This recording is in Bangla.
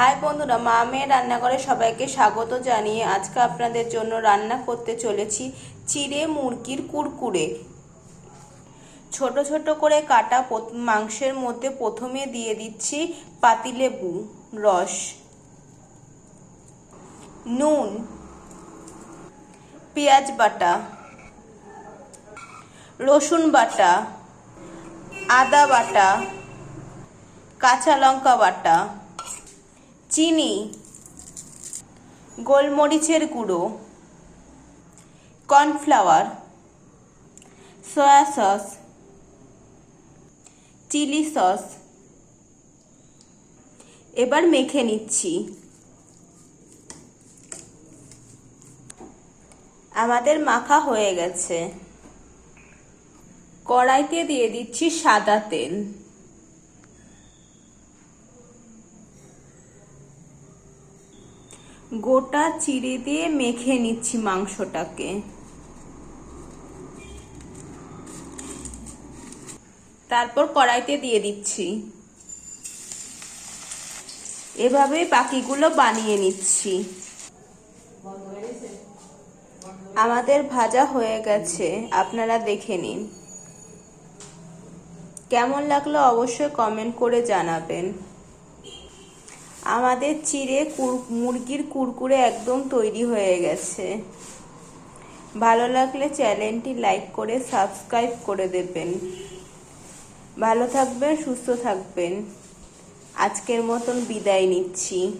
হাই বন্ধুরা মা মেয়ে রান্নাঘরে সবাইকে স্বাগত জানিয়ে আজকে আপনাদের জন্য রান্না করতে চলেছি চিড়ে মুরগির কুরকুরে। ছোট ছোট করে কাটা মাংসের মধ্যে প্রথমে দিয়ে দিচ্ছি পাতিলেবু, রস, নুন, পেঁয়াজ বাটা, রসুন বাটা, আদা বাটা, কাঁচা লঙ্কা বাটা চিনি, গোলমরিচের গুঁড়ো, cornflour, soya sauce, chilli sauce. এবার মেখে নিচ্ছি। আমাদের মাখা হয়ে গেছে। কড়াইতে দিয়ে দিচ্ছি সাদা তেল। গোটা চিড়ে দিয়ে মেখে নিচ্ছি মাংসটাকে। তারপর কড়াইতে দিয়ে দিচ্ছি। এভাবে বাকিগুলো বানিয়ে নিচ্ছি। আমাদের ভাজা হয়ে গেছে, আপনারা দেখে নিন। কেমন লাগল অবশ্যই কমেন্ট করে জানাবেন। আমাদের চিড়ে মুরগির কুরকুরে একদম তৈরি হয়ে গেছে। ভালো লাগলে চ্যানেলটি লাইক করে, সাবস্ক্রাইব করে দেবেন। ভালো থাকবেন, সুস্থ থাকবেন। আজকের মতন বিদায় নিচ্ছি।